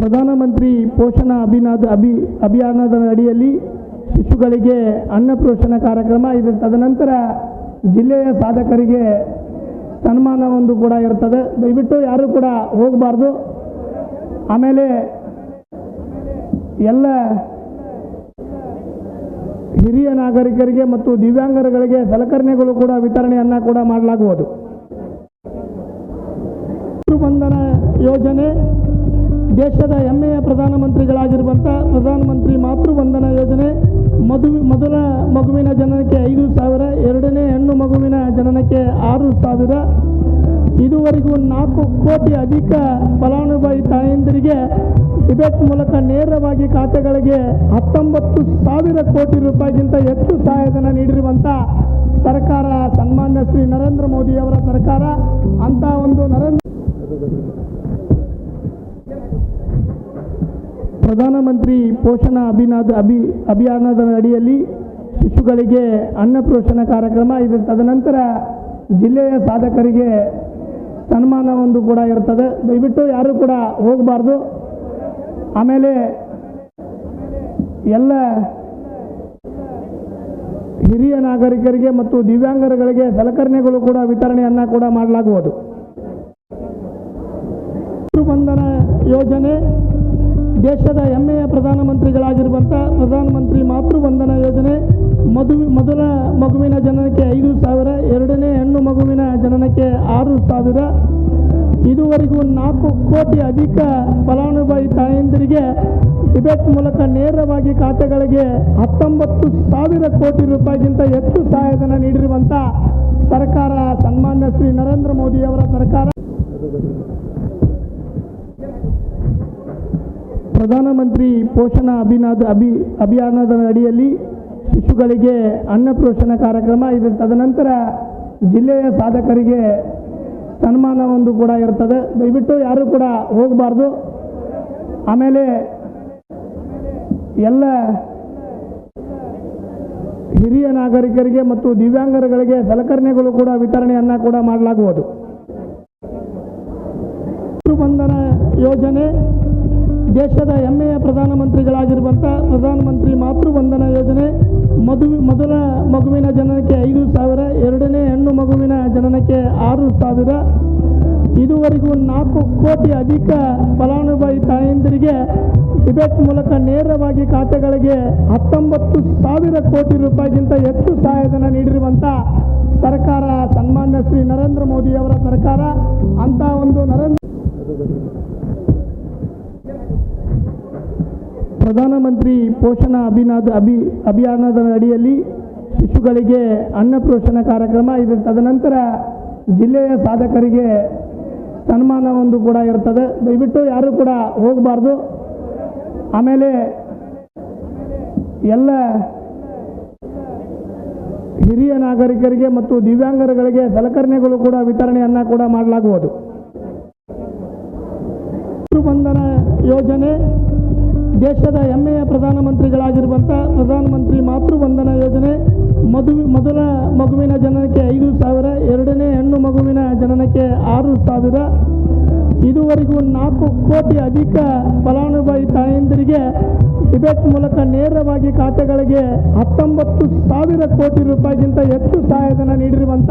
ಪ್ರಧಾನಮಂತ್ರಿ ಪೋಷಣ ಅಭಿನಾದ ಅಭಿ ಅಭಿಯಾನದ ಅಡಿಯಲ್ಲಿ ಶಿಶುಗಳಿಗೆ ಅನ್ನಪೋಷಣ ಕಾರ್ಯಕ್ರಮ ಇದು. ತದನಂತರ ಜಿಲ್ಲೆಯ ಸಾಧಕರಿಗೆ ಸನ್ಮಾನ ಒಂದು ಕೂಡ ಇರ್ತದೆ. ದಯವಿಟ್ಟು ಯಾರು ಕೂಡ ಹೋಗಬಾರ್ದು. ಆಮೇಲೆ ಎಲ್ಲ ಹಿರಿಯ ನಾಗರಿಕರಿಗೆ ಮತ್ತು ದಿವ್ಯಾಂಗರುಗಳಿಗೆ ಸಲಕರಣೆಗಳು ಕೂಡ ವಿತರಣೆಯನ್ನು ಕೂಡ ಮಾಡಲಾಗುವುದು. ಬಂಧನ ಯೋಜನೆ ದೇಶದ ಹೆಮ್ಮೆಯ ಪ್ರಧಾನಮಂತ್ರಿಗಳಾಗಿರುವಂಥ ಪ್ರಧಾನಮಂತ್ರಿ ಮಾತೃವಂದನ ಯೋಜನೆ, ಮದುವೆ, ಮೊದಲ ಮಗುವಿನ ಜನನಕ್ಕೆ ಐದು ಸಾವಿರ, ಎರಡನೇ ಹೆಣ್ಣು ಮಗುವಿನ ಜನನಕ್ಕೆ ಆರು ಸಾವಿರ. ಇದುವರೆಗೂ ನಾಲ್ಕು ಕೋಟಿ ಅಧಿಕ ಫಲಾನುಭವಿ ತಾಯಂದಿರಿಗೆ ಟಿಬೆಟ್ ಮೂಲಕ ನೇರವಾಗಿ ಖಾತೆಗಳಿಗೆ ಹತ್ತೊಂಬತ್ತು ಸಾವಿರ ಕೋಟಿ ರೂಪಾಯಿಗಿಂತ ಹೆಚ್ಚು ಸಹಾಯಧನ ನೀಡಿರುವಂಥ ಸರ್ಕಾರ, ಸನ್ಮಾನ್ಯ ಶ್ರೀ ನರೇಂದ್ರ ಮೋದಿಯವರ ಸರ್ಕಾರ. ಅಂತ ಒಂದು ನರೇಂದ್ರ ಪ್ರಧಾನಮಂತ್ರಿ ಪೋಷಣ ಅಭಿನಾದ ಅಭಿ ಅಭಿಯಾನದ ಅಡಿಯಲ್ಲಿ ಶಿಶುಗಳಿಗೆ ಅನ್ನಪೋಷಣ ಕಾರ್ಯಕ್ರಮ ಇದು. ತದನಂತರ ಜಿಲ್ಲೆಯ ಸಾಧಕರಿಗೆ ಸನ್ಮಾನ ಒಂದು ಕೂಡ ಇರ್ತದೆ. ದಯವಿಟ್ಟು ಯಾರೂ ಕೂಡ ಹೋಗಬಾರ್ದು. ಆಮೇಲೆ ಎಲ್ಲ ಹಿರಿಯ ನಾಗರಿಕರಿಗೆ ಮತ್ತು ದಿವ್ಯಾಂಗರುಗಳಿಗೆ ಸಲಕರಣೆಗಳು ಕೂಡ ವಿತರಣೆಯನ್ನು ಕೂಡ ಮಾಡಲಾಗುವುದು. ಬಂಧನ ಯೋಜನೆ ದೇಶದ ಹೆಮ್ಮೆಯ ಪ್ರಧಾನಮಂತ್ರಿಗಳಾಗಿರುವಂಥ ಪ್ರಧಾನಮಂತ್ರಿ ಮಾತೃವಂದನ ಯೋಜನೆ, ಮಧು, ಮೊದಲ ಮಗುವಿನ ಜನನಕ್ಕೆ ಐದು ಸಾವಿರ, ಎರಡನೇ ಹೆಣ್ಣು ಮಗುವಿನ ಜನನಕ್ಕೆ ಆರು ಸಾವಿರ. ಇದುವರೆಗೂ ನಾಲ್ಕು ಕೋಟಿ ಅಧಿಕ ಫಲಾನುಭವಿ ತಾಯಂದಿರಿಗೆ ಟಿಬೆಟ್ ಮೂಲಕ ನೇರವಾಗಿ ಖಾತೆಗಳಿಗೆ ಹತ್ತೊಂಬತ್ತು ಸಾವಿರ ಕೋಟಿ ರೂಪಾಯಿಗಿಂತ ಹೆಚ್ಚು ಸಹಾಯಧನ ನೀಡಿರುವಂಥ ಸರ್ಕಾರ ಸನ್ಮಾನ್ಯ ಶ್ರೀ ನರೇಂದ್ರ ಮೋದಿಯವರ ಸರ್ಕಾರ. ಪ್ರಧಾನಮಂತ್ರಿ ಪೋಷಣ ಅಭಿನಾದ ಅಭಿ ಅಭಿಯಾನದ ಅಡಿಯಲ್ಲಿ ಶಿಶುಗಳಿಗೆ ಅನ್ನಪೋಷಣ ಕಾರ್ಯಕ್ರಮ ಇದು. ತದನಂತರ ಜಿಲ್ಲೆಯ ಸಾಧಕರಿಗೆ ಸನ್ಮಾನ ಒಂದು ಕೂಡ ಇರ್ತದೆ. ದಯವಿಟ್ಟು ಯಾರು ಕೂಡ ಹೋಗಬಾರ್ದು. ಆಮೇಲೆ ಎಲ್ಲ ಹಿರಿಯ ನಾಗರಿಕರಿಗೆ ಮತ್ತು ದಿವ್ಯಾಂಗರುಗಳಿಗೆ ಸಲಕರಣೆಗಳು ಕೂಡ ವಿತರಣೆಯನ್ನು ಕೂಡ ಮಾಡಲಾಗುವುದು. ಬಂಧನ ಯೋಜನೆ ದೇಶದ ಹೆಮ್ಮೆಯ ಪ್ರಧಾನಮಂತ್ರಿಗಳಾಗಿರುವಂಥ ಪ್ರಧಾನಮಂತ್ರಿ ಮಾತೃವಂದನ ಯೋಜನೆ ಮದುವೆ ಮೊದಲ ಮಗುವಿನ ಜನನಕ್ಕೆ ಐದು ಸಾವಿರ, ಎರಡನೇ ಹೆಣ್ಣು ಮಗುವಿನ ಜನನಕ್ಕೆ ಆರು ಸಾವಿರ. ಇದುವರೆಗೂ ನಾಲ್ಕು ಕೋಟಿ ಅಧಿಕ ಫಲಾನುಭವಿ ತಾಯಂದಿರಿಗೆ ಟಿಬೆಟ್ ಮೂಲಕ ನೇರವಾಗಿ ಖಾತೆಗಳಿಗೆ ಹತ್ತೊಂಬತ್ತು ಸಾವಿರ ಕೋಟಿ ರೂಪಾಯಿಗಿಂತ ಹೆಚ್ಚು ಸಹಾಯಧನ ನೀಡಿರುವಂಥ ಸರ್ಕಾರ, ಸನ್ಮಾನ್ಯ ಶ್ರೀ ನರೇಂದ್ರ ಮೋದಿ ಅವರ ಸರ್ಕಾರ. ಅಂತ ಒಂದು ನರೇಂದ್ರ ಪ್ರಧಾನಮಂತ್ರಿ ಪೋಷಣ ಅಭಿನಾದ ಅಭಿ ಅಭಿಯಾನದ ಅಡಿಯಲ್ಲಿ ಶಿಶುಗಳಿಗೆ ಅನ್ನಪೋಷಣ ಕಾರ್ಯಕ್ರಮ ಇದು. ತದನಂತರ ಜಿಲ್ಲೆಯ ಸಾಧಕರಿಗೆ ಸನ್ಮಾನ ಒಂದು ಕೂಡ ಇರ್ತದೆ. ದಯವಿಟ್ಟು ಯಾರು ಕೂಡ ಹೋಗಬಾರ್ದು. ಆಮೇಲೆ ಎಲ್ಲ ಹಿರಿಯ ನಾಗರಿಕರಿಗೆ ಮತ್ತು ದಿವ್ಯಾಂಗರುಗಳಿಗೆ ಸಲಕರಣೆಗಳು ಕೂಡ ವಿತರಣೆಯನ್ನು ಕೂಡ ಮಾಡಲಾಗುವುದು. ಬಂಧನ ಯೋಜನೆ ದೇಶದ ಹೆಮ್ಮೆಯ ಪ್ರಧಾನಮಂತ್ರಿಗಳಾಗಿರುವಂಥ ಪ್ರಧಾನಮಂತ್ರಿ ಮಾತೃವಂದನ ಯೋಜನೆ, ಮಧು, ಮೊದಲ ಮಗುವಿನ ಜನನಕ್ಕೆ ಐದು ಸಾವಿರ, ಎರಡನೇ ಹೆಣ್ಣು ಮಗುವಿನ ಜನನಕ್ಕೆ ಆರು ಸಾವಿರ. ಇದುವರೆಗೂ ನಾಲ್ಕು ಕೋಟಿ ಅಧಿಕ ಫಲಾನುಭವಿ ತಾಯಂದಿರಿಗೆ ಇಬೆಟ್ ಮೂಲಕ ನೇರವಾಗಿ ಖಾತೆಗಳಿಗೆ ಹತ್ತೊಂಬತ್ತು ಸಾವಿರ ಕೋಟಿ ರೂಪಾಯಿಗಿಂತ ಹೆಚ್ಚು ಸಹಾಯಧನ ನೀಡಿರುವಂಥ